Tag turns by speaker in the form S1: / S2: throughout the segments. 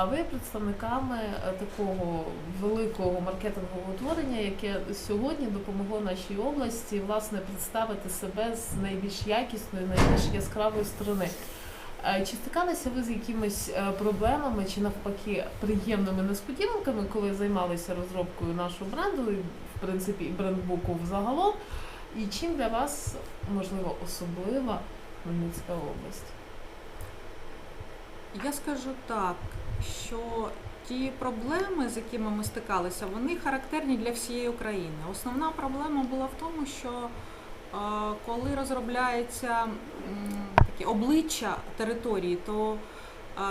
S1: А ви представниками е, такого великого маркетингового утворення, яке сьогодні допомогло нашій області власне представити себе з найбільш якісної, найбільш яскравої сторони. Е, Чи стикалися ви з якимись е, проблемами чи навпаки приємними несподіванками, коли займалися розробкою нашого бренду, і в принципі і брендбуку взагалом? І чим для вас можливо особлива Хмельницька область?
S2: Я скажу так, що ті проблеми, з якими ми стикалися, вони характерні для всієї України. Основна проблема була в тому, що е, коли розробляється м, таке обличчя території, то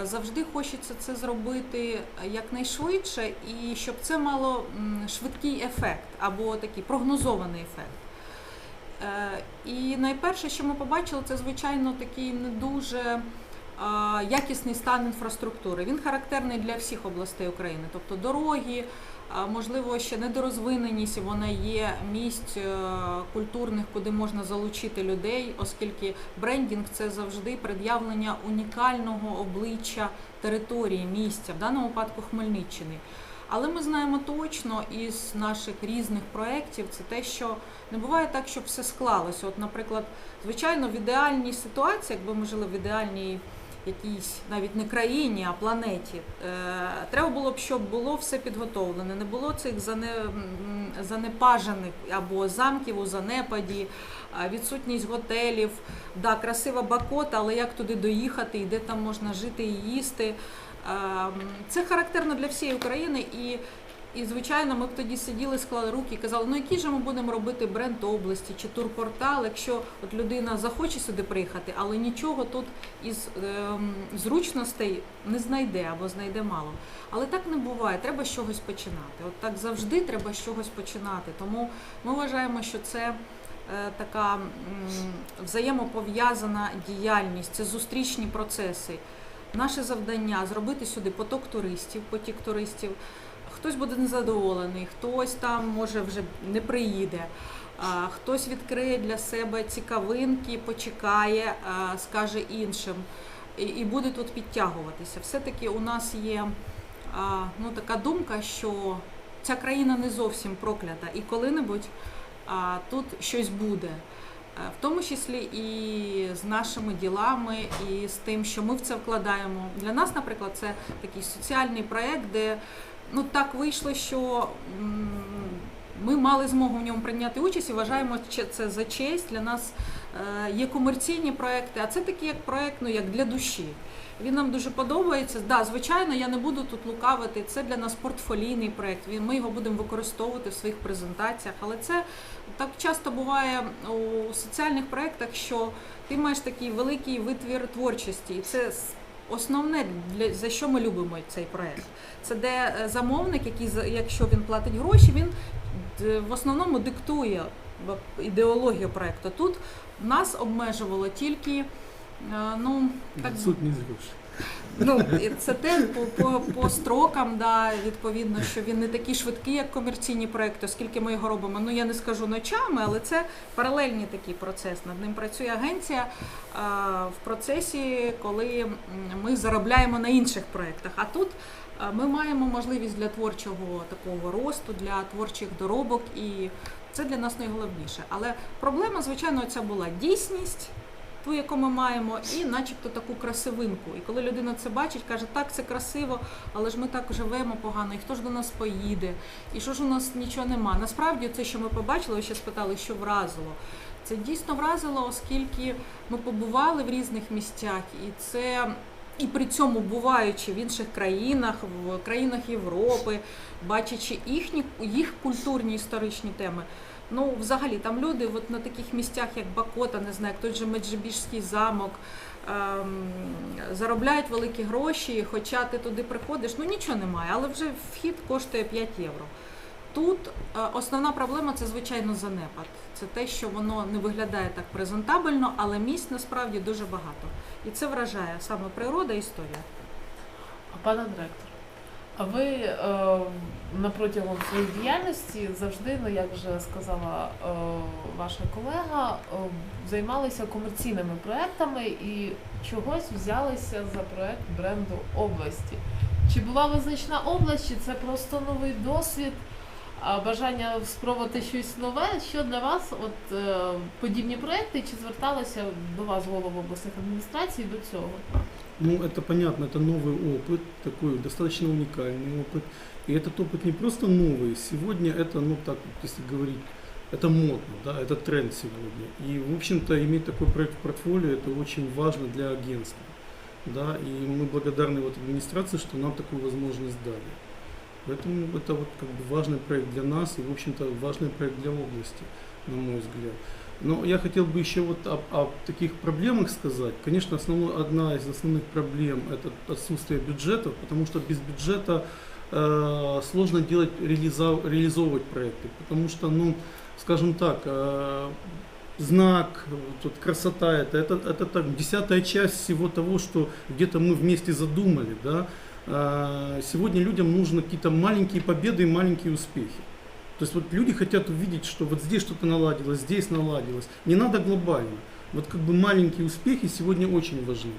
S2: е, завжди хочеться це зробити якнайшвидше і щоб це мало швидкий ефект або такий прогнозований ефект. Е, І найперше, що ми побачили, це звичайно такий не дуже якісний стан інфраструктури. Він характерний для всіх областей України, тобто дороги, можливо, ще недорозвиненість, вона є місць е, культурних, куди можна залучити людей, оскільки брендінг це завжди пред'явлення унікального обличчя території, місця, в даному випадку Хмельниччини. Але ми знаємо точно із наших різних проєктів це те, що не буває так, щоб все склалося. От, наприклад, звичайно, в ідеальній ситуації, якби ми жили в ідеальній якійсь навіть не країні, а планеті, е, треба було б, щоб було все підготовлене, не було цих занепажених або замків у занепаді, відсутність готелів, да, красива бакота, але як туди доїхати і де там можна жити і їсти. Ем, Це характерно для всієї України і. І, звичайно, ми б тоді сиділи, склали руки і казали, ну який же ми будемо робити бренд області чи турпортал, якщо от людина захоче сюди приїхати, але нічого тут із ем, зручностей не знайде або знайде мало. Але так не буває, треба з чогось починати. От так завжди треба з чогось починати. Тому ми вважаємо, що це е, така взаємопов'язана діяльність, це зустрічні процеси. Наше завдання зробити сюди поток туристів, потік туристів. Хтось буде незадоволений, хтось там може вже не приїде, хтось відкриє для себе цікавинки, почекає, скаже іншим і, буде тут підтягуватися. Все-таки у нас є ну, така думка, що ця країна не зовсім проклята, і коли-небудь тут щось буде. В тому числі і з нашими ділами, і з тим, що ми в це вкладаємо. Для нас, наприклад, це такий соціальний проєкт, де ну так вийшло, що ми мали змогу в ньому прийняти участь і вважаємо че- це за честь. Для нас е, є комерційні проекти, а це такий як проект, ну як для душі. Він нам дуже подобається. Да, звичайно, я не буду тут лукавити. Це для нас портфолійний проект. Він ми його будемо використовувати в своїх презентаціях. Але це так часто буває у соціальних проєктах, що ти маєш такий великий витвір творчості, і це основне для за що ми любимо цей проект. Це де е, замовник, який якщо він платить гроші, він в основному диктує ідеологію проекту. Тут нас обмежувало тільки. е, Ну, так
S3: Відсутність грошей.
S2: Ну, це теж по, по, по строкам, да, відповідно, що він не такий швидкий, як комерційні проекти, оскільки ми його робимо. Ну я не скажу ночами, але це паралельний такий процес. Над ним працює агенція а, в процесі, коли ми заробляємо на інших проектах. А тут а, ми маємо можливість для творчого такого росту, для творчих доробок, і це для нас найголовніше. Але проблема, звичайно, ця була дійсність ту, яку ми маємо, і начебто таку красивинку. І коли людина це бачить, каже, так, це красиво, але ж ми так живемо погано, і хто ж до нас поїде, і що ж у нас нічого нема. Насправді, це, що ми побачили, ви ще спитали, що вразило. Це дійсно вразило, оскільки ми побували в різних місцях, і це. І при цьому буваючи в інших країнах, в країнах Європи, бачачи їхні їх культурні історичні теми, Ну, взагалі, там люди от на таких місцях, як Бакота, не знаю, як той же Меджибіжський замок, ем, заробляють великі гроші, хоча ти туди приходиш, ну нічого немає, але вже вхід коштує 5 євро. Тут е, основна проблема це, звичайно, занепад. Це те, що воно не виглядає так презентабельно, але місць насправді дуже багато. І це вражає саме природа і історія.
S1: А пане директор, а ви е, на протягом своєї діяльності завжди, ну як вже сказала е, ваша колега, е, займалися комерційними проектами і чогось взялися за проект бренду області. Чи була визначна область, чи це просто новий досвід, бажання спробувати щось нове? Що для вас от е, подібні проекти? Чи зверталися до вас голови обласних адміністрацій до цього?
S3: Ну, это понятно, это новый опыт, такой достаточно уникальный опыт. И этот опыт не просто новый, сегодня это, ну так, вот, если говорить, это модно, да, это тренд сегодня. И, в общем-то, иметь такой проект в портфолио, это очень важно для агентства. Да, и мы благодарны вот администрации, что нам такую возможность дали. Поэтому это вот как бы важный проект для нас и, в общем-то, важный проект для области, на мой взгляд. Но я хотел бы еще вот об, об таких проблемах сказать. Конечно, основной, одна из основных проблем – это отсутствие бюджетов, потому что без бюджета э, сложно делать, реализа- реализовывать проекты. Потому что, ну, скажем так, э, знак, тут красота это, это, это так, десятая часть всего того, что где-то мы вместе задумали, да. А, Сегодня людям нужны какие-то маленькие победы и маленькие успехи. То есть вот люди хотят увидеть, что вот здесь что-то наладилось, здесь наладилось. Не надо глобально. Вот как бы маленькие успехи сегодня очень важны.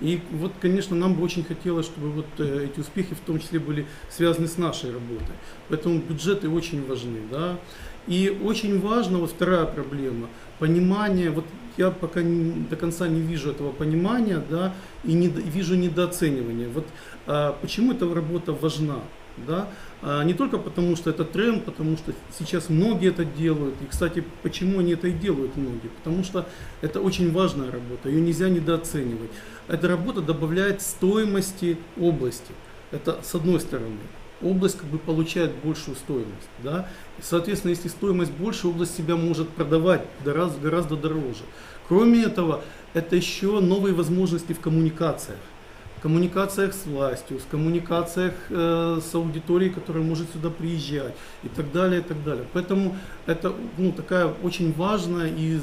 S3: И вот, конечно, нам бы очень хотелось, чтобы вот э, эти успехи в том числе были связаны с нашей работой. Поэтому бюджеты очень важны, да. И очень важно, вот вторая проблема, понимание, вот я пока не- до конца не вижу этого понимания, да, и не, вижу недооценивания. Вот а, почему эта работа важна, да, а, не только потому, что это тренд, потому что сейчас многие это делают, и, кстати, почему они это и делают многие, потому что это очень важная работа, ее нельзя недооценивать. Эта работа добавляет стоимости области, это с одной стороны. Область как бы получает большую стоимость, да, и, соответственно, если стоимость больше, область себя может продавать гораздо, гораздо дороже. Кроме этого, это еще новые возможности в коммуникациях. В коммуникациях с властью, в коммуникациях э, с аудиторией, которая может сюда приезжать и так далее, и так далее. Поэтому это ну, такая очень важная и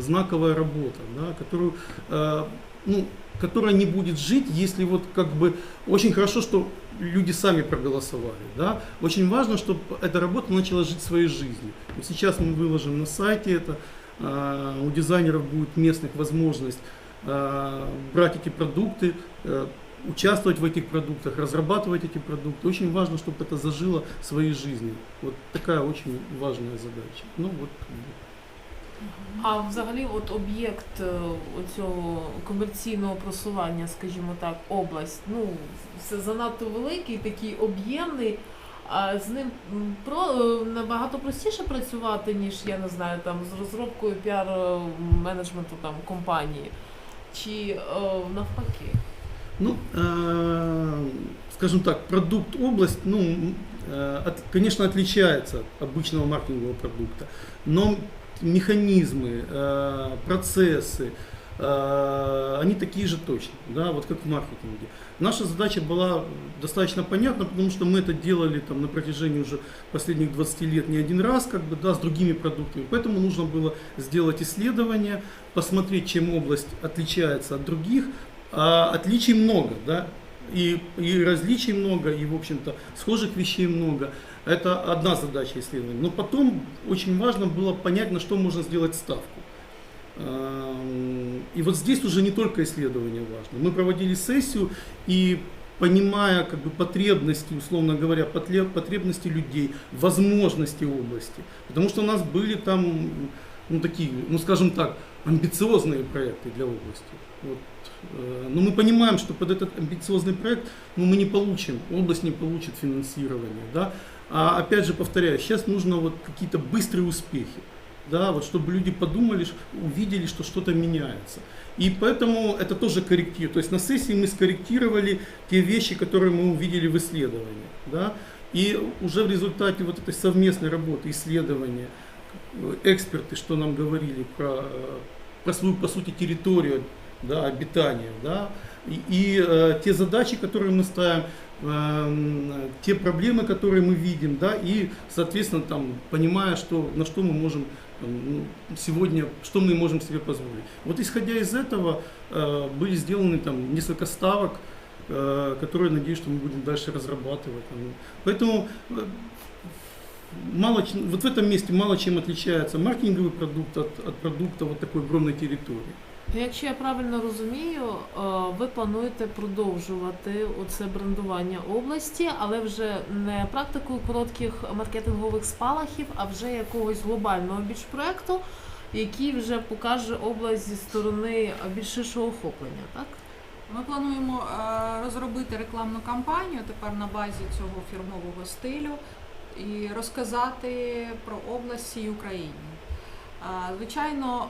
S3: знаковая работа, да, которую, э, ну, которая не будет жить, если вот как бы очень хорошо, что люди сами проголосовали. Да? Очень важно, чтобы эта работа начала жить своей жизнью. Сейчас мы выложим на сайте это, а, у дизайнеров будет местных возможность а, брать эти продукты, э, участвовать в этих продуктах, разрабатывать эти продукты. Очень важно, чтобы это зажило своей жизнью. Вот такая очень важная задача. Ну вот. как бы.
S1: А взагалі, от об'єкт е, цього комерційного просування, скажімо так, область, ну це занадто великий, такий об'ємний. А з ним м, про е, набагато простіше працювати, ніж я не знаю, там з розробкою піар е, менеджменту там компанії, чи е, навпаки.
S3: Ну, э, скажем так, продукт область, ну, м, э, от- конечно, отличается от обычного маркетингового продукта, но механизмы, э, процессы, э, они такие же точно, да, вот как в маркетинге. Наша задача была достаточно понятна, потому что мы это делали там на протяжении уже последних 20 лет не один раз, как бы, да, с другими продуктами. Поэтому нужно было сделать исследование, посмотреть, чем область отличается от других, а отличий много, да, и, и различий много, и, в общем-то, схожих вещей много. Это одна задача исследования. Но потом очень важно было понять, на что можно сделать ставку. Эм, И вот здесь уже не только исследование важно. Мы проводили сессию и понимая как бы потребности, условно говоря, потребности людей, возможности области. Потому что у нас были там, ну такие, ну скажем так, амбициозные проекты для области. Вот. Э, Но мы понимаем, что под этот амбициозный проект ну, мы не получим, область не получит финансирование. Да? А опять же повторяю, сейчас нужно вот какие-то быстрые успехи. Да, вот чтобы люди подумали, увидели, что что-то меняется. И поэтому это тоже корректив. То есть на сессии мы скорректировали те вещи, которые мы увидели в исследовании. Да? И уже в результате вот этой совместной работы, исследования, э, эксперты, что нам говорили про, э, про свою, по сути, территорию да, обитания, да, и, и, э, те задачи, которые мы ставим, эм, те проблемы, которые мы видим, да, и, соответственно, там, понимая, что, на что мы можем ну, сегодня, что мы можем себе позволить. Вот исходя из этого э, были сделаны там несколько ставок, э, которые, надеюсь, что мы будем дальше разрабатывать. Поэтому э, мало, вот в этом месте мало чем отличается маркетинговый продукт от, от продукта вот такой огромной территории.
S1: Ну, Якщо я правильно розумію, е, ви плануєте продовжувати оце брендування області, але вже не практикою коротких маркетингових спалахів, а вже якогось глобального більш проекту, який вже покаже область зі сторони більш ширшого охоплення, так?
S2: Ми плануємо е, розробити рекламну кампанію тепер на базі цього фірмового стилю і розказати про область всій Україні. Е, Звичайно,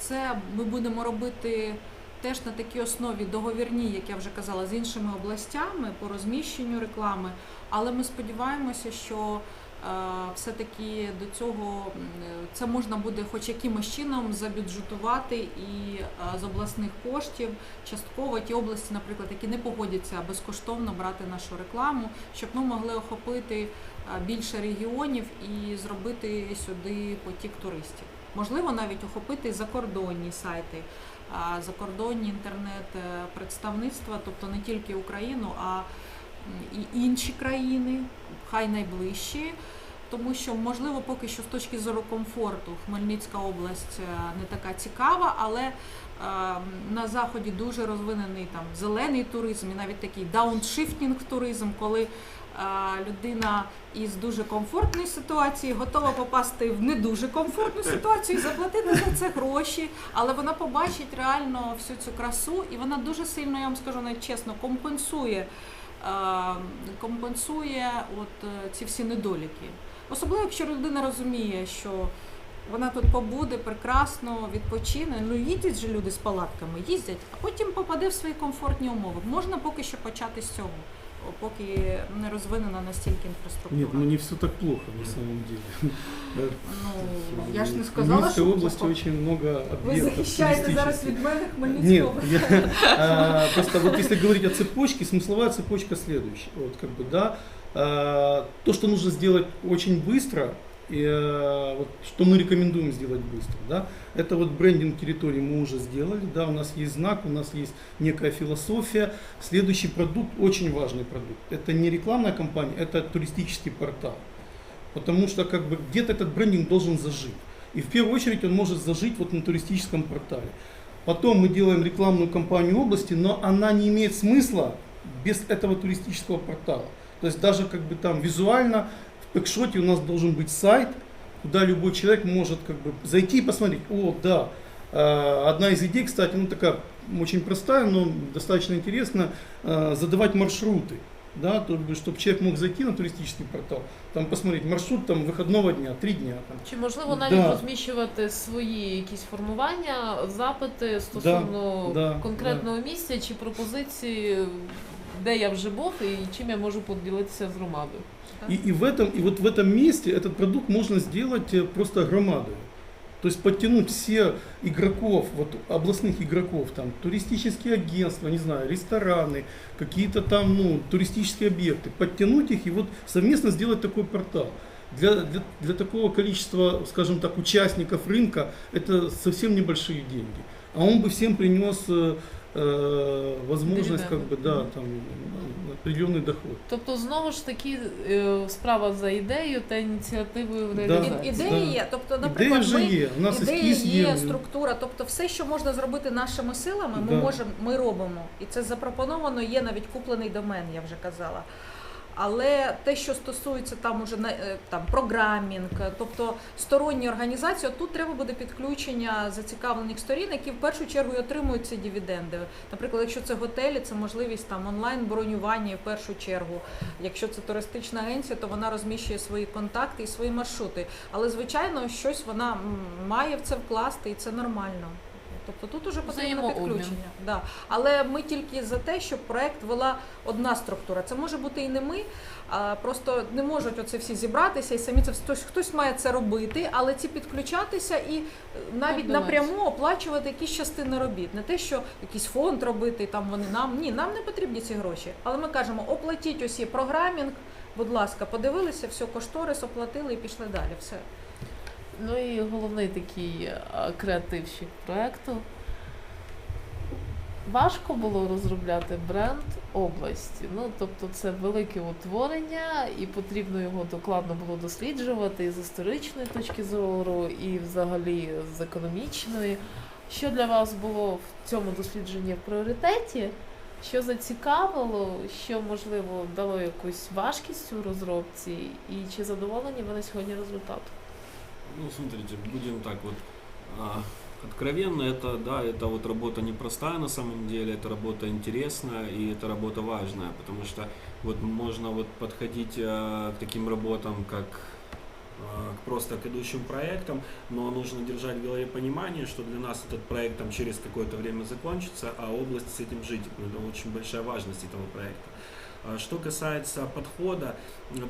S2: це ми будемо робити теж на такій основі договірні, як я вже казала, з іншими областями по розміщенню реклами. Але ми сподіваємося, що е, все-таки до цього це можна буде хоч якимось чином забюджетувати і е, з обласних коштів частково ті області, наприклад, які не погодяться безкоштовно брати нашу рекламу, щоб ми могли охопити е, більше регіонів і зробити сюди потік туристів. Можливо, навіть охопити закордонні сайти, закордонні інтернет-представництва, тобто не тільки Україну, а і інші країни, хай найближчі. Тому що, можливо, поки що з точки зору комфорту Хмельницька область е, не така цікава, але е, на заході дуже розвинений там зелений туризм і навіть такий дауншифтінг туризм, коли е, людина із дуже комфортної ситуації готова попасти в не дуже комфортну ситуацію, і заплатити за це гроші, але вона побачить реально всю цю красу, і вона дуже сильно, я вам скажу навіть чесно, компенсує. е, Компенсує от е, ці всі недоліки. Особливо, якщо людина розуміє, що вона тут побуде прекрасно, відпочине. Ну їздять же люди з палатками, їздять, а потім попаде в свої комфортні умови. Можна поки що почати з цього, поки не розвинена настільки інфраструктура.
S3: Нет, ну не все так плохо на самом деле. Э,
S2: Ну, я ж не
S3: В
S2: сказала,
S3: Хмельницкой
S2: що
S3: области
S2: плохо.
S3: очень много
S2: ви
S3: объектов
S2: захищаєте зараз
S3: туристических.
S2: від мене Хмельницьку
S3: Нет,
S2: область.
S3: я, а, просто вот если говорить о цепочке, смысловая цепочка следующая. Вот как бы, да, а, то, что нужно сделать очень быстро, и, а, вот, что мы рекомендуем сделать быстро, да, это вот брендинг территории мы уже сделали, да, у нас есть знак, у нас есть некая философия. Следующий продукт, очень важный продукт, это не рекламная кампания, это туристический портал. Потому что как бы где-то этот брендинг должен зажить. И в первую очередь он может зажить вот на туристическом портале. Потом мы делаем рекламную кампанию области, но она не имеет смысла без этого туристического портала. То есть даже как бы там визуально в пэкшоте у нас должен быть сайт, куда любой человек может как бы зайти и посмотреть, о, да, э, одна из идей, кстати, ну такая очень простая, но достаточно интересная, э, задавать маршруты. Да, то есть, чтобы человек мог зайти на туристический портал, там посмотреть маршрут там выходного дня, три дня. Там,
S1: Чи можливо навіть
S3: Да.
S1: розміщувати свої якісь формування, запити стосовно
S3: да,
S1: конкретного місця чи пропозиції, де я вже був і чим я можу поділитися з громадою?
S3: И, и, в этом, и вот в этом месте этот продукт можно сделать э, просто громадой. То есть подтянуть все игроков, вот областных игроков, там, туристические агентства, не знаю, рестораны, какие-то там, ну, туристические объекты, подтянуть их и вот совместно сделать такой портал. Для, для, для такого количества, скажем так, участников рынка это совсем небольшие деньги. А он бы всем принес э, э, возможность, как бы, да, там, э, определенный доход.
S1: Тобто, знову ж таки, е, справа за ідеєю та ініціативою в
S3: Да.
S1: реалізації.
S2: І- Ідеї
S3: Да.
S2: є. Тобто,
S3: Ідея
S2: наприклад,
S3: вже
S2: ми
S3: є. У нас
S2: ідеї
S3: ескіз
S2: є,
S3: є.
S2: структура, тобто все, що можна зробити нашими силами, ми
S3: Да.
S2: можемо, ми робимо. І це запропоновано, є навіть куплений домен, я вже казала. Але те, що стосується там уже на- е, там програмінг, е, тобто сторонні організації, тут треба буде підключення зацікавлених сторін, які в першу чергу і отримують ці дивіденди. Наприклад, якщо це готелі, це можливість там онлайн бронювання в першу чергу. Якщо це туристична агенція, то вона розміщує свої контакти і свої маршрути. Але звичайно, щось вона має в це вкласти, і це нормально. Тобто тут уже потрібно підключення. Да. Але ми тільки за те, щоб проект вела одна структура. Це може бути і не ми, а просто не можуть оце всі зібратися і самі це хтось, хтось має це робити, але ці підключатися і е, навіть напряму оплачувати якісь частини робіт. Не те, що якийсь фонд робити, там вони нам. Ні, нам не потрібні ці гроші. Але ми кажемо, оплатіть усі програмінг. Будь ласка, подивилися, все, кошторис оплатили і пішли далі. Все.
S1: Ну і головний такий а, креативщик проекту. Важко було розробляти бренд області. Ну, тобто це велике утворення, і потрібно його докладно було досліджувати і з історичної точки зору, і взагалі з економічної. Що для вас було в цьому дослідженні в пріоритеті? Що зацікавило, що можливо дало якусь важкість у розробці, і чи задоволені ви на сьогодні результатом?
S4: Ну, смотрите, будем так вот а, откровенно, это, да, это вот работа непростая на самом деле, это работа интересная и это работа важная, потому что вот можно вот подходить а, к таким работам, как а, просто к идущим проектам, но нужно держать в голове понимание, что для нас этот проект там через какое-то время закончится, а область с этим жить, ну, это очень большая важность этого проекта. А Что касается подхода,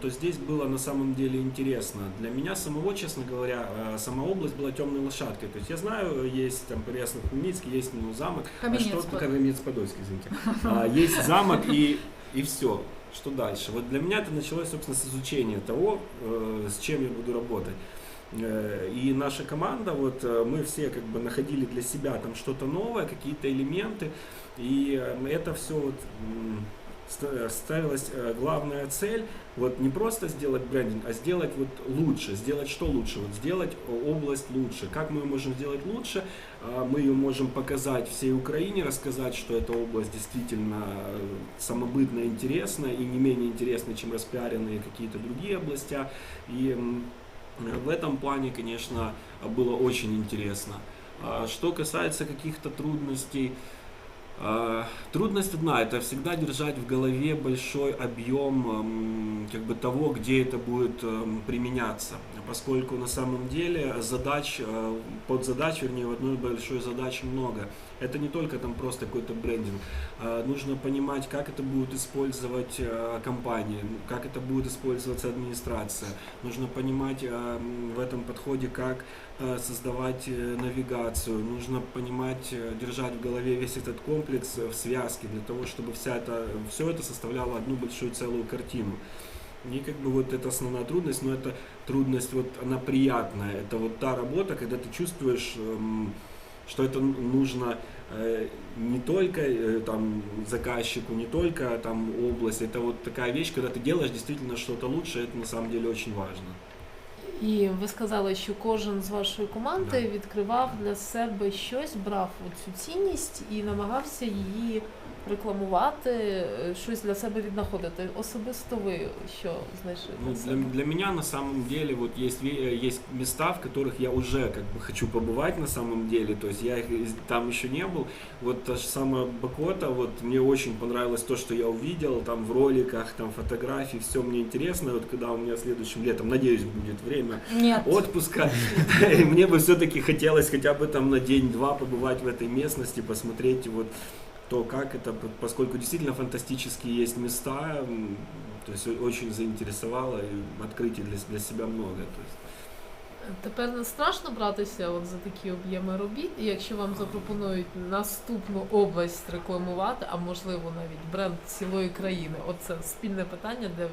S4: то здесь было на самом деле интересно. Для меня самого, честно говоря, э, сама область была темной лошадкой. То есть я знаю, есть там Переяслав Хмельницкий, есть ну, замок. а что
S2: Кам'янець-Подільський.
S4: Каменец-Подольский, извините. А, Есть замок и, и все. Что дальше? Вот для меня это началось, собственно, с изучения того, э, с чем я буду работать. Э, И наша команда, вот мы все как бы находили для себя там что-то новое, какие-то элементы, и это все вот ставилась э, главная цель, вот не просто сделать брендинг, а сделать вот лучше, сделать что лучше, вот сделать э, область лучше. Как мы ее можем сделать лучше? А, Мы ее можем показать всей Украине, рассказать, что эта область действительно э, самобытная, интересная и не менее интересная, чем распиаренные какие-то другие области. И в этом плане, конечно, было очень интересно. А Что касается каких-то трудностей, Трудность одна, это всегда держать в голове большой объем как бы того, где это будет применяться, поскольку на самом деле задач, э, под задач, вернее, в одной большой задаче много. Это не только там просто какой-то брендинг. А, Нужно понимать, как это будет использовать э, компания, как это будет использоваться администрация. Нужно понимать м, в этом подходе, как создавать э, навигацию. Нужно понимать, э, держать в голове весь этот комплекс э, в связке для того, чтобы вся это, все это составляло одну большую целую картину. И как бы вот это основная трудность, но эта трудность вот она приятная. Это вот та работа, когда ты чувствуешь, эм, что это нужно э, не только э, там заказчику, не только там область. Это вот такая вещь, когда ты делаешь действительно что-то лучше, это на самом деле очень важно.
S1: І ви сказали, що кожен з вашої команди
S4: Да.
S1: відкривав для себе щось, брав цю цінність і намагався її Рекламувати, щось для себе віднаходити. Особисто ви що знайшли
S4: Ну,
S1: для
S4: для, меня на самом деле вот есть, ве- э, есть места, в которых я уже как бы хочу побывать на самом деле, то есть я их из- там еще не был. Вот та же самая Бакота, вот мне очень понравилось то, что я увидел там в роликах, там фотографии, все мне интересно. Вот когда у меня следующим летом, надеюсь, будет время
S2: Ні,
S4: отпуска, и мне бы все-таки хотелось хотя бы там на день-два побывать в этой местности, посмотреть вот то, как это, п- поскольку действительно фантастические есть места, м, то есть о- очень заинтересовало и открытий для, для себя много. То есть.
S1: Тепер не страшно братися от за такі об'єми робіт, і якщо вам запропонують наступну область рекламувати, а можливо навіть бренд цілої країни. Оце спільне питання для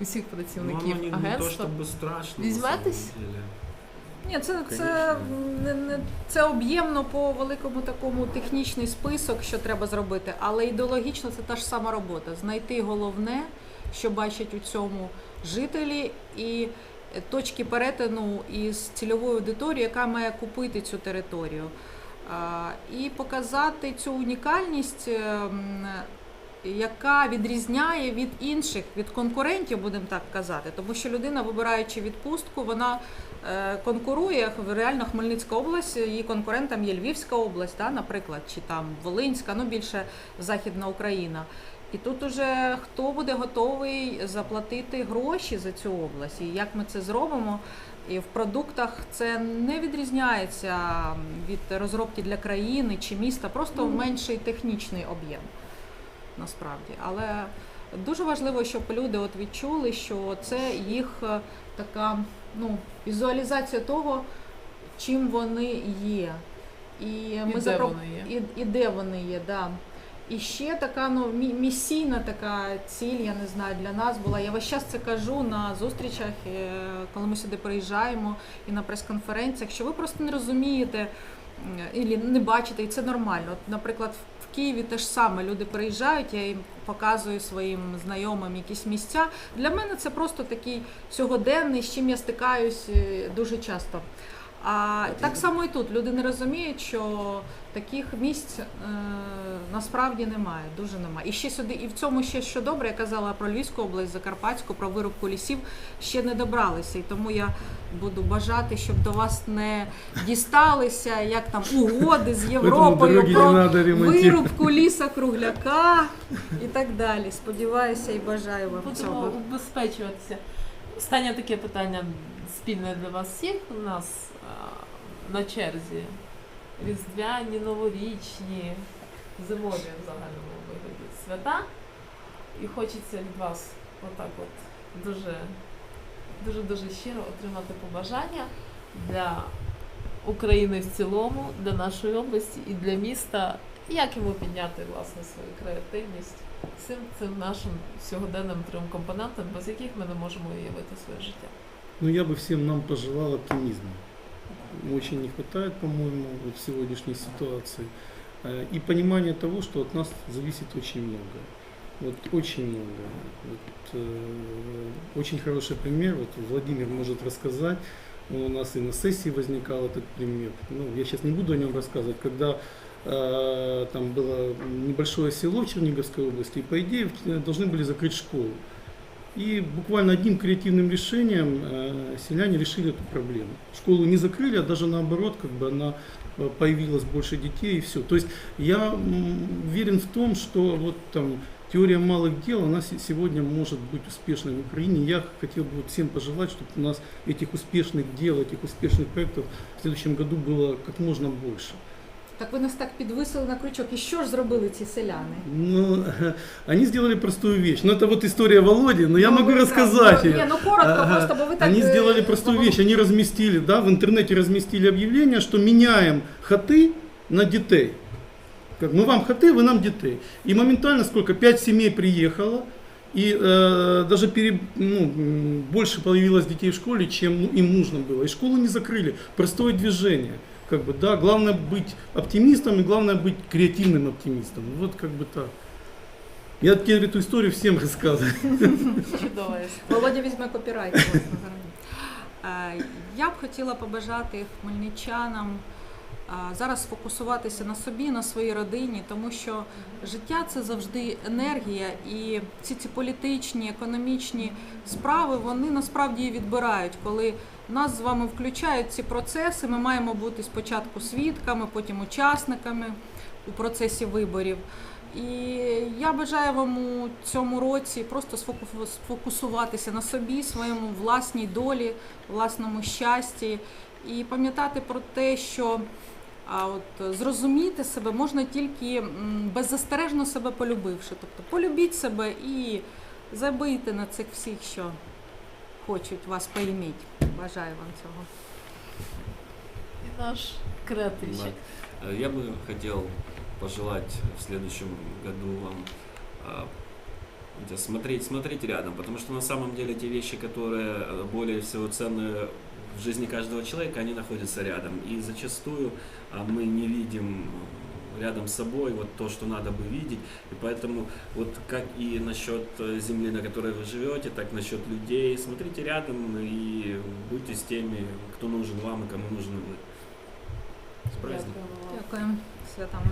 S1: усіх
S4: Ну,
S1: працівників
S4: оно не, не то
S1: агентства.
S4: чтобы страшно.
S1: Візьметесь?
S2: Ні, це, це, не, не, це об'ємно по великому такому технічний список, що треба зробити, але ідеологічно це та ж сама робота. Знайти головне, що бачать у цьому жителі, і точки перетину із цільовою аудиторією, яка має купити цю територію. І показати цю унікальність, е, м, яка відрізняє від інших, від конкурентів, будемо так казати, тому що людина, вибираючи відпустку, вона е, конкурує реально Хмельницька область, її конкурентом є Львівська область, да, наприклад, чи там Волинська, ну більше Західна Україна. І тут уже хто буде готовий заплатити гроші за цю область, і як ми це зробимо. І в продуктах це не відрізняється від розробки для країни чи міста, просто менший технічний об'єм насправді. Але дуже важливо, щоб люди от відчули, що це їх е, така ну, візуалізація того, чим вони є. І
S1: І
S2: ми
S1: де
S2: запро-
S1: вони є?
S2: і, і де вони є, да. І ще така ну, місійна така ціль, я не знаю, для нас була. Я весь час це кажу на зустрічах, е, коли ми сюди приїжджаємо і на прес-конференціях, що ви просто не розумієте і не бачите, і це нормально. От, наприклад, Києві те ж саме люди приїжджають, я їм показую своїм знайомим якісь місця. Для мене це просто такий сьогоденний, з чим я стикаюсь е, дуже часто. А
S4: Так,
S2: так само і тут люди не розуміють, що таких місць е, насправді немає, дуже немає. І ще сюди, і в цьому ще що добре, я казала про Львівську область, Закарпатську, про вирубку лісів ще не добралися. І тому я буду бажати, щоб до вас не дісталися як там угоди з Європою про вирубку ліса кругляка і так далі. Сподіваюся і бажаю вам
S1: Будемо
S2: цього.
S1: убезпечуватися. Останнє таке питання спільне для вас всіх. У нас на черзі різдвяні, новорічні, зимові в загальному вигляді свята. І хочеться від вас отак от дуже дуже дуже щиро отримати побажання для України в цілому, для нашої області і для міста, як йому підняти власне свою креативність всім цим нашим сьогоденним трьом компонентам, без яких ми не можемо уявити своє життя.
S3: Ну, я бы всем нам пожелал оптимизма Очень не хватает, по-моему, вот в сегодняшней ситуации. Э, И понимание того, что от нас зависит очень много. Вот очень много. Вот, э, очень хороший пример, вот Владимир может рассказать. Он у нас и на сессии возникал этот пример. Ну, я сейчас не буду о нем рассказывать. Когда э, там было небольшое село в Черниговской области, и по идее в- должны были закрыть школу. И буквально одним креативным решением э, селяне решили эту проблему. Школу не закрыли, а даже наоборот, как бы она э, появилось больше детей и все. То есть я уверен в том, что вот там теория малых дел, она се- сегодня может быть успешной в Украине. Я хотел бы всем пожелать, чтобы у нас этих успешных дел, этих успешных проектов в следующем году было как можно больше.
S2: Так ви нас так підвисили на крючок. І що ж зробили ці селяни?
S3: Ну, они сделали простую вещь. Ну, это вот история Володи, но я
S2: Ну,
S3: могу
S2: ви
S3: рассказать
S2: так, ну,
S3: ее.
S2: Ні, ну коротко,
S3: Ага.
S2: просто бо ви так.
S3: Они
S2: е,
S3: сделали простую
S2: загалом-
S3: вещь, они разместили, да, в интернете разместили объявление, что меняем хаты на детей. Как, мы вам хаты, вы нам детей. И моментально сколько? Пять семей приехало, и э, даже пере, ну, м, больше появилось детей в школе, чем ну, им нужно было. И школу не закрыли. Простое движение. Как бы, да, главное быть оптимистом и главное быть креативным оптимистом. Вот как бы так. Я теперь эту историю всем рассказываю.
S1: Чудова історія.
S2: Володя візьме копірайт. власне, зараз. Е, Я б хотіла побажати хмельничанам е, зараз сфокусуватися на собі, на своїй родині, тому що життя це завжди енергія, і всі ці політичні, економічні справи вони насправді її відбирають. Коли нас з вами включають ці процеси, ми маємо бути спочатку свідками, потім учасниками у процесі виборів. І я бажаю вам у цьому році просто сфоку- сфокусуватися на собі, своєму власній долі, власному щасті і пам'ятати про те, що а от зрозуміти себе можна тільки м, беззастережно себе полюбивши. Тобто полюбіть себе і забийте на цих всіх, що хочуть вас поіміть. Бажаю вам цього.
S1: І наш креативщик.
S4: Да. Э, Я бы хотел пожелать в следующем году вам а, знаете, смотреть, смотреть рядом, потому что на самом деле те вещи, которые э, более всего ценны в жизни каждого человека, они находятся рядом. И зачастую а, мы не видим рядом с собой вот то, что надо бы видеть. И поэтому вот как и насчет э, земли, на которой вы живете, так насчет людей. Смотрите рядом и будьте с теми, кто нужен вам и кому нужны вы. С праздником.
S2: Дякую. Святами.